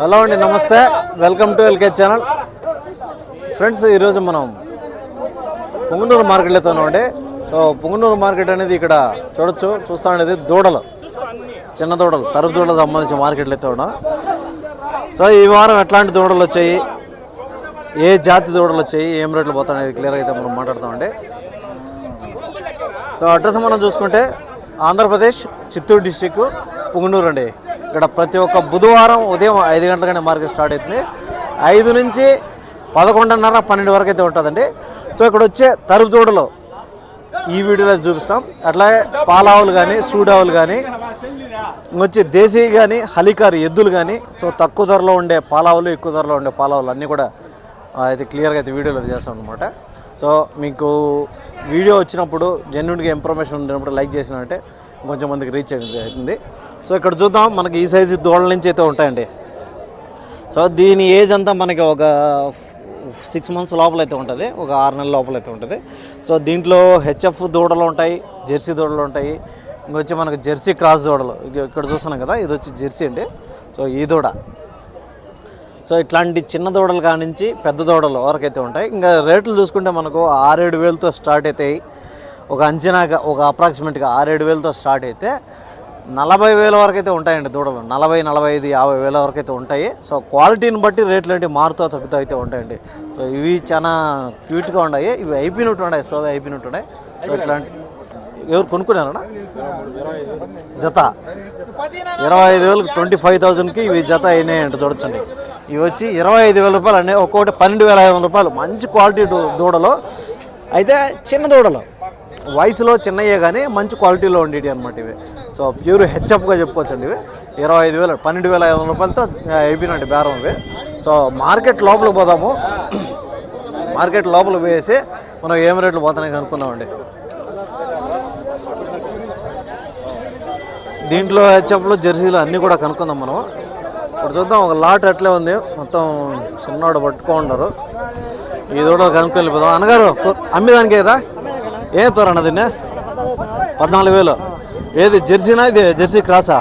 Hello అండి నమస్తే. Welcome to LK channel. Friends ఈరోజు మనం పుంగనూరు మార్కెట్లో ఉన్నామండి. సో పుంగనూరు మార్కెట్ అనేది ఇక్కడ చూడొచ్చు చూస్తా అనేది దూడలు. చిన్న దూడలు తరుపు దూడలకు సంబంధించిన మార్కెట్లు అయితే ఉన్నాం. సో ఈ వారం ఎట్లాంటి దూడలు వచ్చాయి? ఏ జాతి దూడలు వచ్చాయి? ఏం రేట్లు పోతాయి అనేది అయితే మనం మాట్లాడతామండి. సో అడ్రస్ మనం చూసుకుంటే ఆంధ్రప్రదేశ్ చిత్తూరు డిస్టిక్ పుంగనూరు అండి. ఇక్కడ ప్రతి ఒక్క బుధవారం ఉదయం ఐదు గంటలకనే మార్కెట్ స్టార్ట్ అవుతుంది. ఐదు నుంచి పదకొండున్నర పన్నెండు వరకు అయితే ఉంటుందండి. సో ఇక్కడ వచ్చే తరుపు ఈ వీడియోలో చూపిస్తాం. అట్లాగే పాలావులు కానీ సూడావులు కానీ ఇంకొచ్చి దేశీ కానీ హలికారు ఎద్దులు కానీ సో తక్కువ ధరలో ఉండే పాలావులు ఎక్కువ ధరలో ఉండే పాలావులు అన్నీ కూడా అయితే క్లియర్గా అయితే వీడియోలో చేస్తాం అనమాట సో మీకు వీడియో వచ్చినప్పుడు జెన్యున్గా ఇన్ఫర్మేషన్ ఉండినప్పుడు లైక్ చేసినట్టే కొంచెం మందికి రీచ్ అవుతుంది. సో ఇక్కడ చూద్దాం మనకి ఈ సైజు దూడల నుంచి అయితే ఉంటాయండి. సో దీని ఏజ్ అంతా మనకి ఒక సిక్స్ మంత్స్ లోపల అయితే ఉంటుంది ఒక ఆరు నెలల లోపల అయితే ఉంటుంది. సో దీంట్లో హెచ్ఎఫ్ దూడలు ఉంటాయి జెర్సీ దూడలు ఉంటాయి ఇంకొచ్చి మనకు జెర్సీ క్రాస్ దూడలు. ఇక్కడ చూస్తున్నాం కదా ఇది వచ్చి జెర్సీ అండి. సో ఈ దూడ. సో ఇట్లాంటి చిన్న దూడలు కానించి పెద్ద దూడలు వరకైతే ఉంటాయి. ఇంకా రేట్లు చూసుకుంటే మనకు ఆరేడు వేలతో స్టార్ట్ అవుతాయి ఒక అంచనాగా ఒక అప్రాక్సిమేట్గా ఆరేడు వేలతో స్టార్ట్ అయితే నలభై వేల వరకు అయితే ఉంటాయండి దూడలు. నలభై నలభై ఐదు యాభై వేల వరకు అయితే ఉంటాయి. సో క్వాలిటీని బట్టి రేట్లు అంటే మారుతూ తగ్గుతూ అయితే ఉంటాయండి. సో ఇవి చాలా క్యూట్గా ఉన్నాయి. ఇవి అయిపోయినట్టు ఉన్నాయి. సో అయిపోయినట్టు ఉన్నాయి. ఎట్లాంటి ఎవరు కొనుక్కున్నారా జత. ఇరవై ఐదు వేలకు ట్వంటీ ఫైవ్ థౌజండ్కి ఇవి జత అయినాయండి చూడొచ్చండి. ఇవి వచ్చి ఇరవై ఐదు వేల రూపాయలు అండి ఒక్కొక్కటి పన్నెండు వేల ఐదు వందల రూపాయలు. మంచి క్వాలిటీ దూడలు. అయితే చిన్న దూడలు. వయసులో చిన్నయ్యే కానీ మంచి క్వాలిటీలో ఉండేవి అనమాట ఇవి. సో ప్యూర్ హెచ్ఎఫ్గా చెప్పుకోవచ్చండి ఇవి. ఇరవై ఐదు వేలు పన్నెండు వేల ఐదు వందల రూపాయలతో అయిపోయినట్టు బేరం ఇవి. సో మార్కెట్ లోపలికి పోదాము. మార్కెట్ లోపలికి పోయేసి మనం ఏం రేట్లు పోతున్నాయి కనుక్కుందామండి. దీంట్లో హెచ్ఎఫ్లు జెర్సీలు అన్నీ కూడా కనుక్కుందాం మనం. ఇప్పుడు చూద్దాం ఒక లాట్ అట్లే ఉంది? మొత్తం చిన్నవాడు పట్టుకో ఉండరు కూడా కనుక్కోవాలి పోదాం అన్నగారు కు- అమ్మేదానికి కదా ఏం చెప్తారు అన్న దీన్ని? పద్నాలుగు వేలు. ఏది జెర్సీనా ఇది? Jersey క్రాసా?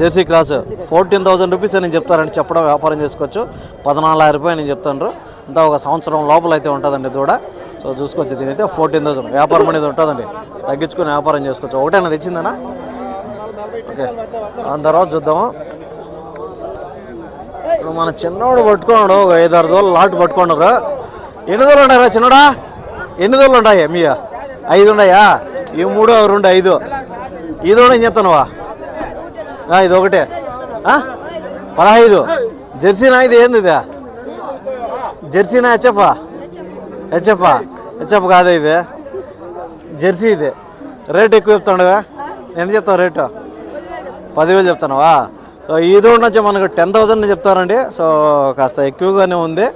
Jersey cross. Fourteen thousand rupees అని చెప్తారండి. చెప్పడం వ్యాపారం చేసుకోవచ్చు. పద్నాలుగు రూపాయలు నేను చెప్తాను ఇంత ఒక సంవత్సరం లోపల అయితే ఉంటుందండి దూడ సో చూసుకోవచ్చు దీని అయితే ఫోర్టీన్ థౌసండ్. వ్యాపారం అనేది ఉంటుందండి. తగ్గించుకొని వ్యాపారం చేసుకోవచ్చు. ఒకటేనా తెచ్చిందనా? ఓకే. దాని తర్వాత చూద్దాము. ఇప్పుడు మన చిన్నోడు పట్టుకున్నాడు. ఒక ఐదు ఆరు దోళ్ళు లాట్ పట్టుకున్నారు ఎన్ని దోళ్ళు ఉన్నాయా చిన్నడా? ఎన్ని దోళ్ళు ఉన్నాయి మీ ఐదు ఉన్నాయా ఈ మూడు రెండు ఐదు. ఇది కూడా ఏం చెప్తానువా ఇది ఒకటే. పదహైదు. జెర్సీనా ఇది? ఏంది ఇది? జెర్సీనా హెచ్ఎఫా హెచ్ఎఫా హెచ్ఎఫ్ కాదా ఇది. జెర్సీ ఇది. రేట్ ఎక్కువ చెప్తాడుగా? ఎంత చెప్తావు రేటు? పదివేలు చెప్తానువా? సో ఈ దూడ నుంచి మనకు టెన్ థౌజండ్ చెప్తారండి. సో కాస్త ఎక్కువగానే ఉంది.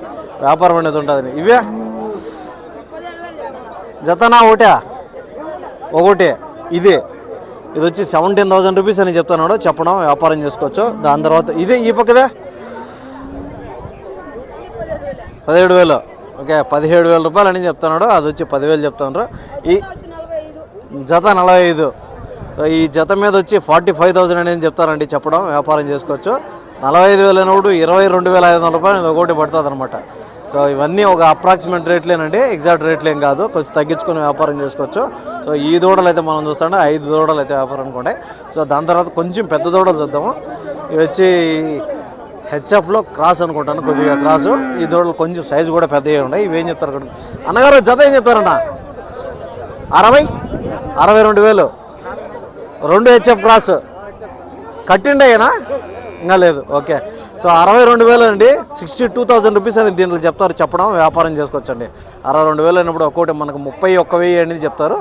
వ్యాపారం అనేది ఉంటుంది ఇవే? జతనా ఒకటే? ఒకటే. ఇది. ఇది వచ్చి సెవెంటీన్ థౌసండ్ రూపీస్ అని చెప్తున్నాడు. చెప్పడం వ్యాపారం చేసుకోవచ్చు. దాని తర్వాత ఇది ఈ పక్కదే? పదిహేడు వేలు. ఓకే పదిహేడు వేల రూపాయలు అని చెప్తున్నాడు. అది వచ్చి పదివేలు చెప్తున్నారు. ఈ జత నలభై ఐదు. సో ఈ జత మీద వచ్చి ఫార్టీ ఫైవ్ థౌసండ్ అనేది చెప్తారండి. చెప్పడం వ్యాపారం చేసుకోవచ్చు. నలభై ఐదు వేలు అయినప్పుడు ఇరవై రెండు వేల ఐదు వందల రూపాయలు ఇది ఒకటి పడుతుంది అనమాట సో ఇవన్నీ ఒక అప్రాక్సిమేట్ రేట్లేనండి ఎగ్జాక్ట్ రేట్లు ఏం కాదు. కొంచెం తగ్గించుకొని వ్యాపారం చేసుకోవచ్చు. సో ఈ దూడలు అయితే మనం చూస్తుంటే ఐదు దూడలు అయితే వ్యాపారం అనుకోండి. సో దాని తర్వాత కొంచెం పెద్ద దూడలు చూద్దాము. ఇవి వచ్చి హెచ్ఎఫ్లో క్రాస్ అనుకుంటాను కొద్దిగా క్రాసు. ఈ దూడలు కొంచెం సైజు కూడా పెద్దగా ఉన్నాయి. ఇవేం చెప్తారు అక్కడ? అన్నగారు జత ఏం చెప్తారన్న అరవై? అరవై రెండు వేలు. రెండు హెచ్ఎఫ్ క్రాస్. కట్టిండేనా ఇంకా లేదు. ఓకే. సో అరవై రెండు వేలు అండి. సిక్స్టీ టూ థౌజండ్ రూపీస్ అని దీంట్లో చెప్తారు. చెప్పడం వ్యాపారం చేసుకోవచ్చండి. అరవై రెండు వేలు అయినప్పుడు ఒక్కోటి మనకు ముప్పై ఒక్క వెయ్యి అనేది చెప్తారు.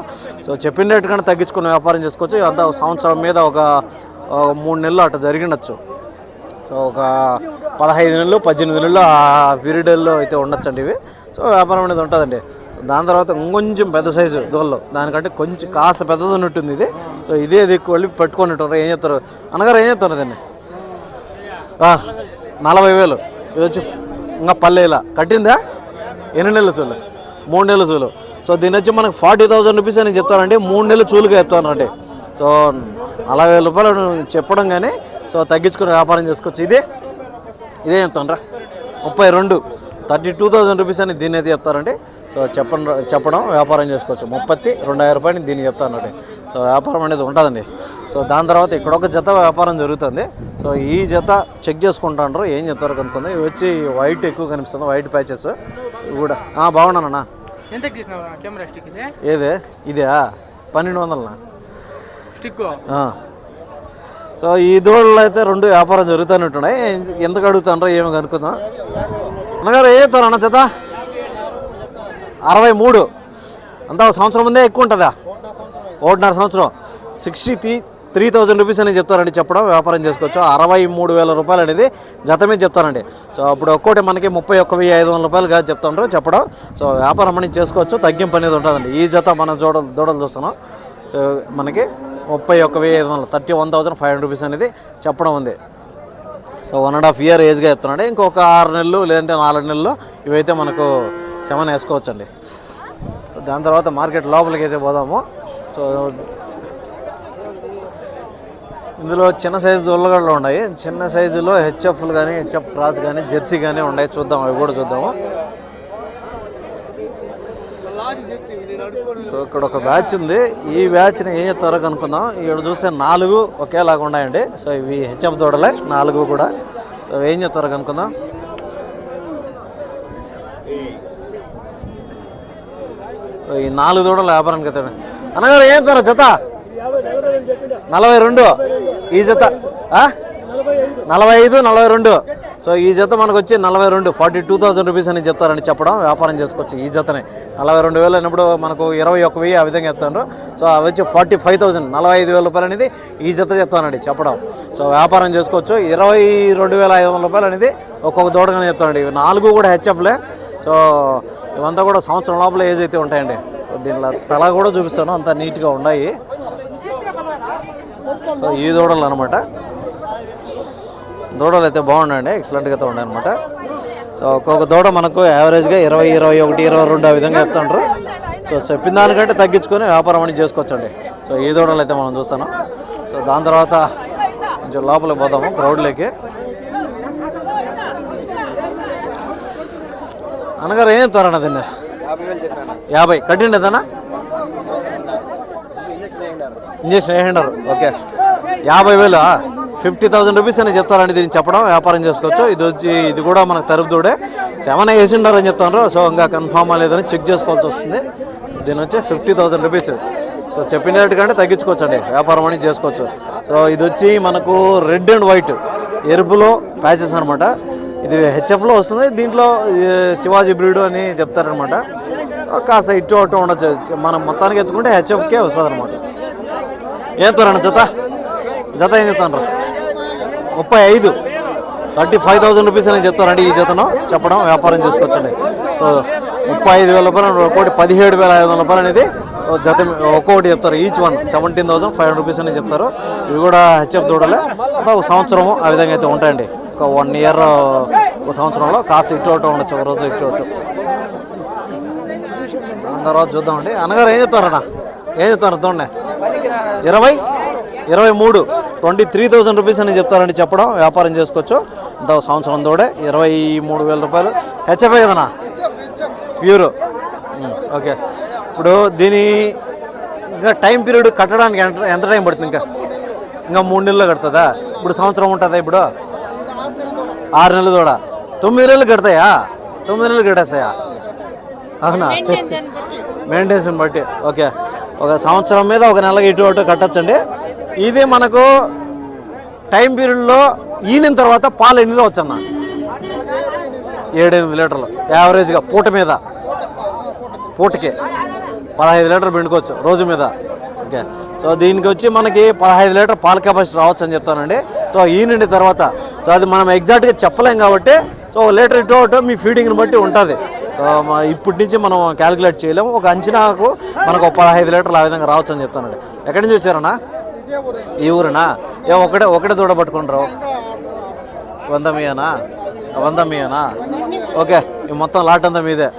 సో చెప్పిన రేటు కన్నా తగ్గించుకుని వ్యాపారం చేసుకోవచ్చు. అంతా సంవత్సరం మీద ఒక మూడు నెలలు అట్లా జరిగిండొచ్చు. సో ఒక పదహైదు నెలలు పద్దెనిమిది నెలలు ఆ పీరియడ్లో అయితే ఉండొచ్చండి ఇవి. సో వ్యాపారం అనేది ఉంటుందండి. దాని తర్వాత ఇంకొంచెం పెద్ద సైజు దోళ్ళు దానికంటే కొంచెం కాస్త పెద్దది ఉన్నట్టుంది ఇది. సో ఇదే ఎక్కువ వెళ్ళి పెట్టుకొని ఉంటారు. ఏం చెప్తారు? అనగారు ఏం చెప్తారు దీన్ని నలభై వేలు. ఇది వచ్చి ఇంకా పల్లెలా. కట్టిందా? ఎన్ని నెలలు చూలు? మూడు నెలలు చూలు. సో దీని వచ్చి మనకు ఫార్టీ థౌసండ్ రూపీస్ అని చెప్తారండి మూడు నెలలు చూలుగా చెప్తానండి సో నలభై వేల రూపాయలు చెప్పడం కానీ సో తగ్గించుకుని వ్యాపారం చేసుకోవచ్చు. ఇదే ఇదే చెప్తాను ముప్పై రెండు థర్టీ టూ థౌజండ్ రూపీస్ అని దీన్ని అయితే చెప్తారండి సో చెప్పండి చెప్పడం వ్యాపారం చేసుకోవచ్చు. ముప్పత్తి రెండాయిరం రూపాయలు దీన్ని చెప్తానండి సో వ్యాపారం అనేది ఉంటుందండి. సో దాని తర్వాత ఇక్కడ ఒక జత వ్యాపారం జరుగుతుంది. సో ఈ జత చెక్ చేసుకుంటాండ్రు. ఏం చెప్తారో కనుక్కుంది. ఇవి వచ్చి వైట్ ఎక్కువ కనిపిస్తుంది. White patches. ఇవి కూడా. బాగున్నానన్నా ఎంత కెమెరా స్టిక్ ఇది? ఏదే? ఇదే పన్నెండు వందలనా? స్టిక్. సో ఈ దూడలు అయితే రెండు వ్యాపారం జరుగుతున్నట్టున్నాయి ఎందుకు అడుగుతానో ఏమో కనుక్కుందాం. అన్నగారు ఏ చెప్తారు అన్న చేత అరవై మూడు. అంతా ఒక సంవత్సరం ముందే ఎక్కువ ఉంటుందా? ఒకటిన్నర సంవత్సరం. సిక్స్టీ త్రీ థౌజండ్ రూపీస్ అని చెప్తారండి చెప్పడం వ్యాపారం చేసుకోవచ్చు. అరవై మూడు వేల రూపాయలు అనేది జత మీద చెప్తారండి. సో అప్పుడు ఒక్కోటి మనకి ముప్పై ఒక్క వెయ్యి ఐదు వందల రూపాయలు కాదు చెప్తాండ్రు చెప్పడం. సో వ్యాపారం అనేది చేసుకోవచ్చు తగ్గింపు అనేది ఉంటుందండి. ఈ జత మనం చూడ దూడలు చూస్తున్నాం. సో మనకి ముప్పై ఒక్క వెయ్యి ఐదు వందలు thirty one thousand five hundred rupees అనేది చెప్పడం ఉంది. So one and half year ఏజ్గా చెప్తున్నాడు ఇంకొక ఆరు నెలలు లేదంటే నాలుగు నెలలు ఇవైతే మనకు సెవెన్ వేసుకోవచ్చండి. సో దాని తర్వాత మార్కెట్ లోపలికి అయితే పోదాము. సో ఇందులో చిన్న సైజు దొల్లగడ్డలు ఉన్నాయి. చిన్న సైజులో హెచ్ఎఫ్లు కానీ హెచ్ఎఫ్ క్రాస్ కానీ జెర్సీ కానీ ఉన్నాయి. చూద్దాం అవి కూడా చూద్దాము. సో ఇక్కడ ఒక బ్యాచ్ ఉంది. ఈ బ్యాచ్ని ఏం చెప్తారో కనుక్కుందాం. ఇక్కడ చూస్తే నాలుగు ఒకేలాగా ఉన్నాయండి. సో ఇవి హెచ్ఎఫ్ దూడలే నాలుగు కూడా. సో ఏం చెప్తారో కనుక్కుందాం. సో ఈ నాలుగు దూడలు వ్యాపారానికి ఎత్తాడు అన్నగారు ఏం చెప్తారా జత నలభై రెండు. ఈ జత నలభై ఐదు నలభై రెండు. సో ఈ జత మనకు వచ్చి నలభై రెండు ఫార్టీ టూ థౌసండ్ రూపీస్ అని చెప్తారని చెప్పడం వ్యాపారం చేసుకోవచ్చు ఈ జతనే. నలభై రెండు వేలు అయినప్పుడు మనకు ఇరవై ఒక్క వెయ్యి ఆ విధంగా చెప్తారు. సో అవి వచ్చి ఫార్టీ ఫైవ్ థౌసండ్ నలభై ఐదు వేల రూపాయలు అనేది ఈ జత చెప్తానండి చెప్పడం. సో వ్యాపారం చేసుకోవచ్చు. ఇరవై రెండు వేల ఐదు వందల రూపాయలు అనేది ఒక్కొక్క దూడగానే చెప్తానండి. ఇవి నాలుగు కూడా హెచ్ఎఫ్లే. సో ఇవంతా కూడా సంవత్సరం లోపల ఏజ్ అయితే ఉంటాయండి. సో దీనిలో తల కూడా చూపిస్తాను అంత నీట్గా ఉన్నాయి. సో ఈ దూడలు అనమాట దూడలు అయితే బాగున్నాయండి ఎక్సలెంట్గా అయితే ఉన్నాయి అనమాట సో ఒక్కొక్క దూడ మనకు యావరేజ్గా ఇరవై ఇరవై ఒకటి ఇరవై రెండు ఆ విధంగా చెప్తుంటారు సో చెప్పిన దానికంటే తగ్గించుకొని వ్యాపారం అనేది చేసుకోవచ్చండి. సో ఈ దూడలు అయితే మనం చూస్తాను. సో దాని తర్వాత కొంచెం లోపలికి పోదాము క్రౌడ్లోకి అనగారు ఏం చెప్తారన్న దీన్ని? యాభై కట్టిండి అదన్నా ఇంజక్షన్ వేయండారు ఓకే. యాభై వేలు ఫిఫ్టీ థౌసండ్ రూపీస్ అని చెప్తారండి దీన్ని చెప్పడం వ్యాపారం చేసుకోవచ్చు. ఇది వచ్చి ఇది కూడా మనకు తరుపుదూడే సెవెన్ వేసిండారు అని సో ఇంకా కన్ఫామ్ లేదని చెక్ చేసుకోవాల్సి వస్తుంది. దీని వచ్చి ఫిఫ్టీ థౌసండ్ రూపీస్. సో చెప్పినట్టు కంటే తగ్గించుకోవచ్చు అండి వ్యాపారం అని చేసుకోవచ్చు. సో ఇది వచ్చి మనకు రెడ్ అండ్ వైట్ ఎరుపులో ప్యాచెస్ అనమాట ఇది హెచ్ఎఫ్లో వస్తుంది. దీంట్లో శివాజీ బ్రీడ్ అని చెప్తారనమాట కాస్త ఇటు అటు ఉండొచ్చు. మనం మొత్తానికి ఎత్తుకుంటే హెచ్ఎఫ్కే వస్తుంది అనమాట ఏం తోరన్న జత? జత ఏం చెప్తాను ముప్పై ఐదు. థర్టీ ఫైవ్ థౌసండ్ రూపీస్ అని చెప్తారండి ఈ జతను. చెప్పడం వ్యాపారం చేసుకోవచ్చండి. సో ముప్పై ఐదు వేల రూపాయలు ఒక్కోటి పదిహేడు వేల ఐదు వందల రూపాయలు అనేది సో జత ఒక్కొక్కటి చెప్తారు. Each one seventeen thousand five hundred rupees అని చెప్తారు. ఇవి కూడా హెచ్ఎఫ్ దూడలే. ఒక సంవత్సరము ఆ విధంగా అయితే ఉంటాయండి. ఒక వన్ ఇయర్ ఒక సంవత్సరంలో కాస్త ఇటు అటు ఉండొచ్చు ఒక రోజు ఇటు అటు. దాని తర్వాత చూద్దామండి. అన్నగారు ఏం చెప్తారన్నా? ఏం చెప్తారు? చూడండి. ఇరవై ఇరవై మూడు. ట్వంటీ త్రీ థౌసండ్ రూపీస్ అని చెప్తారండి చెప్పడం వ్యాపారం చేసుకోవచ్చు. ఇంత సంవత్సరం తోడే ఇరవై మూడు వేల రూపాయలు. హెచ్ఎఫ్ఐ కదనా ప్యూర్. ఓకే. ఇప్పుడు దీని ఇంకా టైం పీరియడ్ కట్టడానికి ఎంత ఎంత టైం పడుతుంది ఇంకా? ఇంకా మూడు నెలలు కడుతుందా? ఇప్పుడు సంవత్సరం ఉంటుందా ఇప్పుడు? ఆరు నెలలు కూడా తొమ్మిది నెలలు కడతాయా? తొమ్మిది నెలలు కట్టేస్తాయా? అవునా? మెయింటెనెన్స్ బట్టి. ఓకే. ఒక సంవత్సరం మీద ఒక నెలకి ఇటు అటు కట్టచ్చండి. ఇది మనకు టైం పీరియడ్లో ఈనిన తర్వాత పాలు ఎన్నిలో వచ్చన్న. ఏడెనిమిది లీటర్లు. యావరేజ్గా పూట మీద. పూటకి. పదహైదు లీటర్ పిండుకోవచ్చు రోజు మీద. ఓకే. సో దీనికి వచ్చి మనకి పదహైదు లీటర్ పాల కెపాసిటీ రావచ్చు అని చెప్తానండి. సో ఈ నుండి తర్వాత. సో అది మనం ఎగ్జాక్ట్గా చెప్పలేం కాబట్టి సో లీటర్ ఇటు అటు మీ ఫీడింగ్ని బట్టి ఉంటుంది. సో ఇప్పటి నుంచి మనం క్యాలిక్యులేట్ చేయలేము. ఒక అంచనాకు మనకు ఒక పదహైదు లీటర్లు ఆ విధంగా రావచ్చు అని చెప్తానండి. ఎక్కడి నుంచి వచ్చారన్నా? ఈ ఊరునా? ఏ ఒకటే ఒకటే దూడ పట్టుకుంటారు వంద మీయనా? వంద మీయనా? ఓకే ఈ మొత్తం లాట్ అంతా మీదే.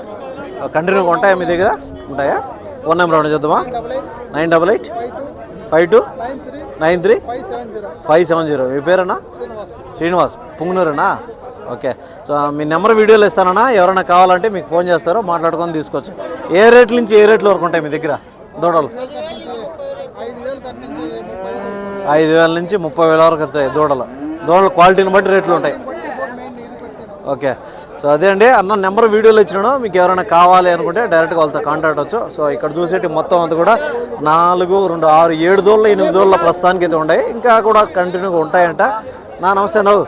కంటిన్యూగా ఉంటాయా మీ దగ్గర? ఉంటాయా? ఫోన్ నెంబర్ ఏమైనా చూద్దామా? Nine double eight five two nine three five seven zero. మీ పేరేనా? శ్రీనివాస్. శ్రీనివాస్ పుంగనూరేనా? ఓకే. సో మీ నెంబర్ వీడియోలు ఇస్తానన్నా. ఎవరైనా కావాలంటే మీకు ఫోన్ చేస్తారో మాట్లాడుకొని తీసుకోవచ్చు ఏ రేట్ నుంచి ఏ రేట్లు వరకు ఉంటాయి మీ దగ్గర దూడలు? ఐదు వేల నుంచి ముప్పై వేల వరకు వస్తాయి దూడలు. దూడల క్వాలిటీని బట్టి రేట్లు ఉంటాయి. ఓకే. సో అదే అండి అన్న నెంబర్ వీడియోలో ఇచ్చినాను. మీకు ఎవరైనా కావాలి అనుకుంటే డైరెక్ట్గా వాళ్ళతో కాంటాక్ట్ అవచ్చు సో ఇక్కడ చూసేటి మొత్తం అంతా కూడా నాలుగు రెండు ఆరు ఏడు దోళ్ళు ఎనిమిది దోళ్ళ ప్రస్తుతానికి అయితే ఉన్నాయి. ఇంకా కూడా కంటిన్యూగా ఉంటాయంట. నా నమస్తే నవ్వు.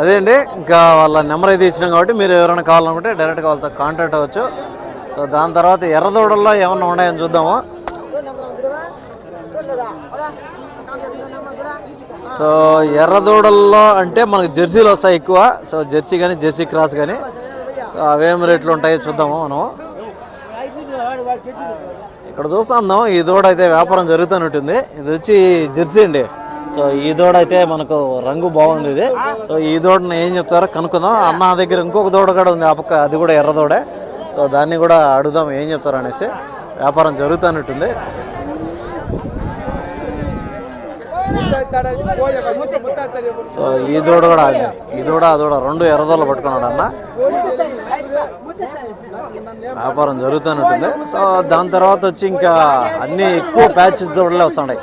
అదే అండి ఇంకా వాళ్ళ నెంబర్ అయితే ఇచ్చినాం కాబట్టి మీరు ఎవరైనా కావాలనుకుంటే డైరెక్ట్గా వాళ్ళతో కాంటాక్ట్ అవ్వచ్చు. సో దాని తర్వాత ఎర్రదోడల్లో ఏమన్నా ఉన్నాయని చూద్దాము. సో ఎర్రదూడల్లో అంటే మనకు జెర్సీలు వస్తాయి ఎక్కువ. సో జెర్సీ కానీ జెర్సీ క్రాస్ కానీ అవేం రేట్లు ఉంటాయో చూద్దాము మనం ఇక్కడ చూస్తున్నాం ఈ దూడ అయితే వ్యాపారం జరుగుతున్నట్టుంది. ఇది వచ్చి జెర్సీ అండి. సో ఈ దూడ అయితే మనకు రంగు బాగుంది ఇది. సో ఈ దూడని ఏం చెప్తారో కనుక్కుందాం. అన్న దగ్గర ఇంకొక దూడ కూడా ఉంది ఆ పక్క అది కూడా ఎర్రదూడే. సో దాన్ని కూడా అడుగుదాం ఏం చెప్తారు అనేసి. వ్యాపారం జరుగుతున్నట్టుంది. సో ఈ దూడ కూడా అది. ఈ దూడ ఆ దూడ రెండు ఎర్రదోళ్ళు పట్టుకున్నాడు అన్న. వ్యాపారం జరుగుతున్నట్టుంది. సో దాని తర్వాత వచ్చి ఇంకా అన్నీ ఎక్కువ ప్యాచెస్ దూడలే వస్తున్నాయి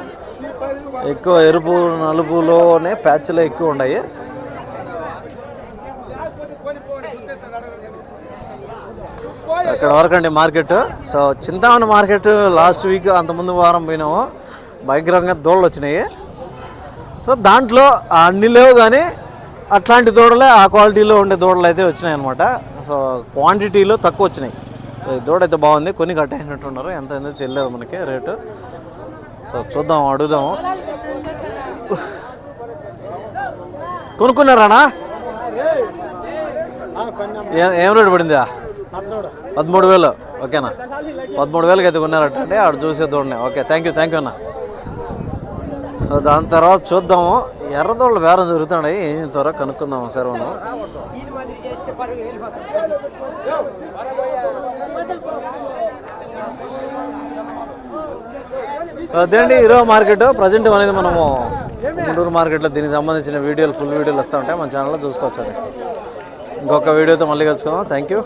ఎక్కువ ఎరుపు నలుపులోనే ప్యాచ్లే ఎక్కువ ఉన్నాయి ఇక్కడ వరకు అండి market. So Chintamani market last week అంతకుముందు వారం పోయినాము. భయంకరంగా దోళ్ళు వచ్చినాయి. సో దాంట్లో అన్ని లేవు కానీ అట్లాంటి దూడలే ఆ క్వాలిటీలో ఉండే దూడలు అయితే వచ్చినాయి అనమాట సో క్వాంటిటీలో తక్కువ వచ్చినాయి. దూడ అయితే బాగుంది. కొన్ని కట్టేసినట్టు ఉన్నారు ఎంత అయిందో తెలియదు మనకి రేటు. సో చూద్దాం అడుగుదాము. కొనుక్కున్నారానా? ఏం రేటు పడిందా పదమూడు వేలు. ఓకేనా? పదమూడు వేలకి అయితే కొన్నారట అండి. ఆడు చూసే దూడనే. Okay thank you thank you అన్న. సో దాని తర్వాత చూద్దాము. ఎర్రదోళ్ళ బేరం జరుగుతున్నాయి. ఏం త్వరగా కనుక్కుందాం ఒకసారి మనం. సో అదేంటి ఈరోజు మార్కెట్ ప్రజెంట్ అనేది మనము గుంటూరు మార్కెట్లో దీనికి సంబంధించిన వీడియోలు ఫుల్ వీడియోలు వస్తూ ఉంటాయి. మన ఛానల్లో చూసుకోవచ్చు ఇంకొక వీడియోతో మళ్ళీ కలుసుకుందాం. Thank you